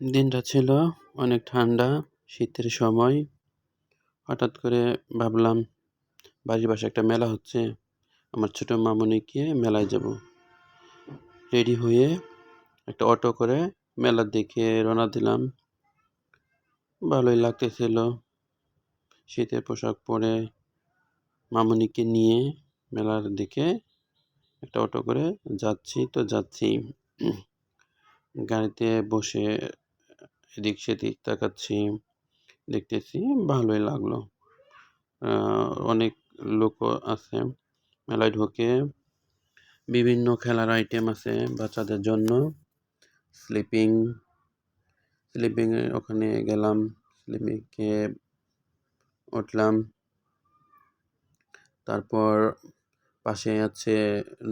দিনটা ছিল অনেক ঠান্ডা, শীতের সময়। হঠাৎ করে ভাবলাম, বাড়ির পাশে একটা মেলা হচ্ছে, আমার ছোটো মামনিকে মেলায় যাব। রেডি হয়ে একটা অটো করে মেলার দিকে রওনা দিলাম। ভালোই লাগতেছিল। শীতের পোশাক পরে মামনিকে নিয়ে মেলার দিকে একটা অটো করে যাচ্ছি, তো যাচ্ছি। গাড়িতে বসে এদিক সেদিক তাকাচ্ছি, দেখতেছি, ভালোই লাগল। অনেক লোকও আছে, মেলায় ঢুকে, বিভিন্ন খেলার আইটেম আছে বাচ্চাদের জন্য। স্লিপিং স্লিপিং ওখানে গেলাম স্লিপিংয়ে উঠলাম। তারপর পাশে আছে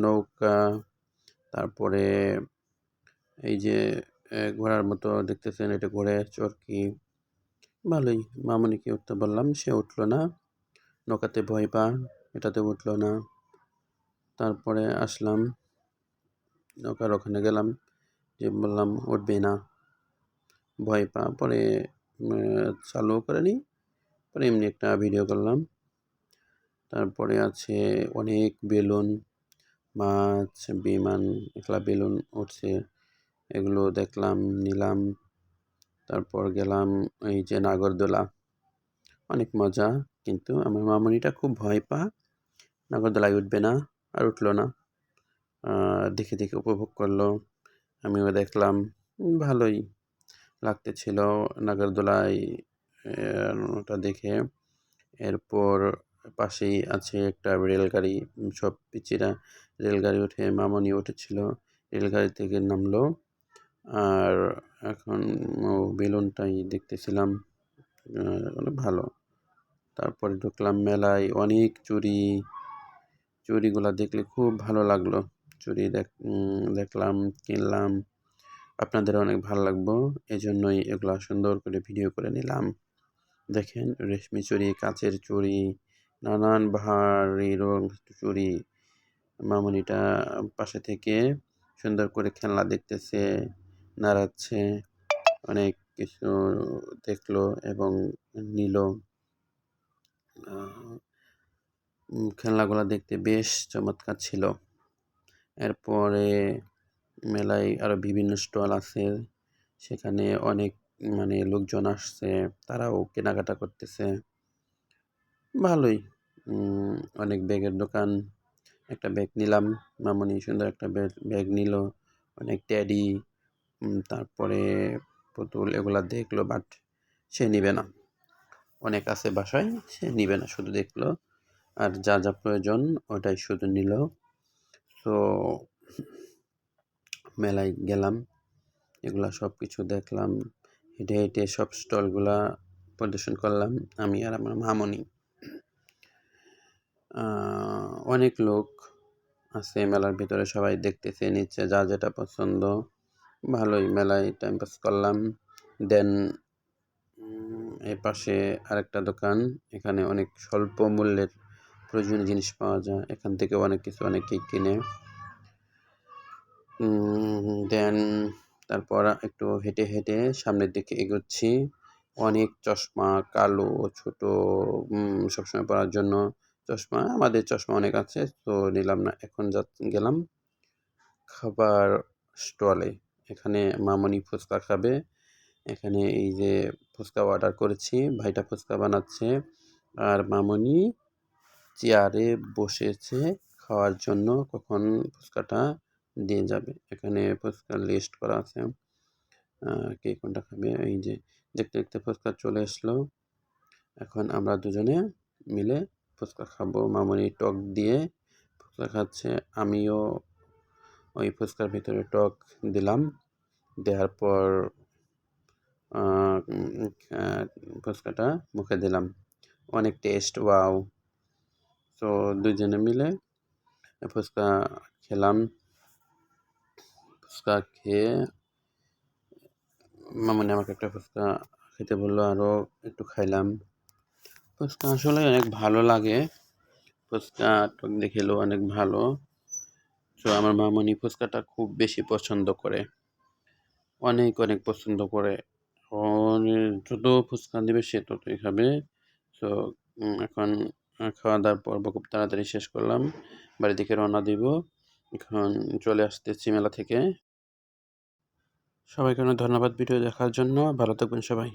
নৌকা, তারপরে এই যে ঘোড়ার মতো দেখতেছেন, এটা ঘোড়ে চরকি ভালোই, মামনিকে উঠতে বললাম, সে উঠল না। নৌকাতে ভয় পা, এটাতে উঠল না। তারপরে আসলাম, নৌকার ওখানে গেলাম, যে বললাম, উঠবে না। ভয় পা, পরে চালু করে নিই, পরে এমনি একটা ভিডিও করলাম। তারপরে আছে অনেক বেলুন, মাছ, বিমান, এগুলা বেলুন উঠছে। এগুলো দেখলাম, নিলাম, তারপর গেলাম এই যে নাগরদোলা। অনেক মজা, কিন্তু আমার মামনিটা খুব ভয় পা নাগরদোলায় উঠবে না আর উঠল না। দেখে দেখে উপভোগ করল। আমিও দেখলাম ভালোই লাগতেছিল নাগরদোলায় ওটা দেখে। এরপর পাশেই আছে একটা রেলগাড়ি, সব পিচিরা রেলগাড়ি উঠে মামনি উঠেছিল। রেলগাড়ি থেকে নামলো। আর এখন বেলুনটাই দেখতেছিলাম অনেক ভালো। তারপরে ঢুকলাম মেলায়, অনেক চুরি চুরিগুলা দেখলে খুব ভালো লাগল। চুরি দেখ দেখলাম, কিনলাম, আপনাদের অনেক ভালো লাগবো এই জন্যই এগুলো সুন্দর করে ভিডিও করে নিলাম। দেখেন, রেশমি চুরি কাচের চুরি নানান ভারী রং চুরি মামনিটা পাশে থেকে সুন্দর করে খেলনা দেখতেছে। নাড়াচ্ছে, অনেক কিছু দেখল এবং নিল। খেলনাগুলো দেখতে বেশ চমৎকার ছিল। এরপরে মেলায় আরও বিভিন্ন স্টল আছে। সেখানে অনেক মানে লোকজন আসছে, তারাও কেনাকাটা করতেছে। ভালোই অনেক ব্যাগের দোকান, একটা ব্যাগ নিলাম। মামনি সুন্দর একটা ব্যাগ নিল। অনেক ট্যাডি তারপরে পুতুল এগুলা দেখল বাট সে নিবে না। অনেক আছে বাসায়, সে নিবে না, শুধু দেখল। আর যা যা প্রয়োজন, ওটাই শুধু নিল। তো মেলায় গেলাম, এগুলা সব কিছু দেখলাম। হেঁটে হেঁটে সব স্টলগুলা প্রদর্শন করলাম, আমি আর আমার মামনি। অনেক লোক আছে মেলার ভিতরে, সবাই দেখতেছে নিচ্ছে যা যেটা পছন্দ। ভালোই মেলায় টাইম পাস করলাম। দেন এ পাশে আরেকটা দোকান, এখানে অনেক স্বল্প মূল্যের প্রয়োজনীয় জিনিস পাওয়া যায়। এখান থেকে অনেক কিছু অনেকেই কিনে। দেন তারপর একটু হেঁটে হেঁটে সামনের দিকে এগোচ্ছি। অনেক চশমা, কালো, ছোট সবসময় পরার জন্য চশমা। আমাদের চশমা অনেক আছে, তো নিলাম না। এখন যা, গেলাম খাবার স্টলে এখানে মামনি ফুচকা খাবে। এখানে এই যে ফুচকা অর্ডার করেছি, ভাইটা ফুচকা বানাচ্ছে। আর মামনি চেয়ারে বসেছে খাওয়ার জন্য, কখন ফুচকাটা দিয়ে যাবে। এখানে ফুচকার লিস্ট করা আছে। কে কোনটা খাবে? এই যে দেখতে দেখতে ফুচকা চলে আসলো। এখন আমরা দুজনে মিলে ফুচকা খাব। মামনি টক দিয়ে ফুচকা খাচ্ছে, আমিও ওই ফুচকার ভিতরে টক দিলাম। দেওয়ার পর ফুচকাটা মুখে দিলাম। অনেক টেস্ট ওয়াও তো দুজনে মিলে ফুচকা খেলাম। ফুচকা খেয়ে মামনি আমাকে একটা ফুচকা খেতে বলল আরও একটু খাইলাম। ফুচকা আসলে অনেক ভালো লাগে। ফুচকা টক দেখেলো অনেক ভালো। তো আমার মামনি ফুচকাটা খুব বেশি পছন্দ করে। অনেক অনেক পছন্দ করে। যত ফুচকা দিবে সে ততই খাবে। সো এখন খাওয়া দাওয়ার পর্ব খুব তাড়াতাড়ি শেষ করলাম। বাড়ি থেকে রওনা দিব। এখন চলে আসতেছি মেলা থেকে। সবাইকে অনেক ধন্যবাদ ভিডিও দেখার জন্য। ভালো থাকবেন সবাই।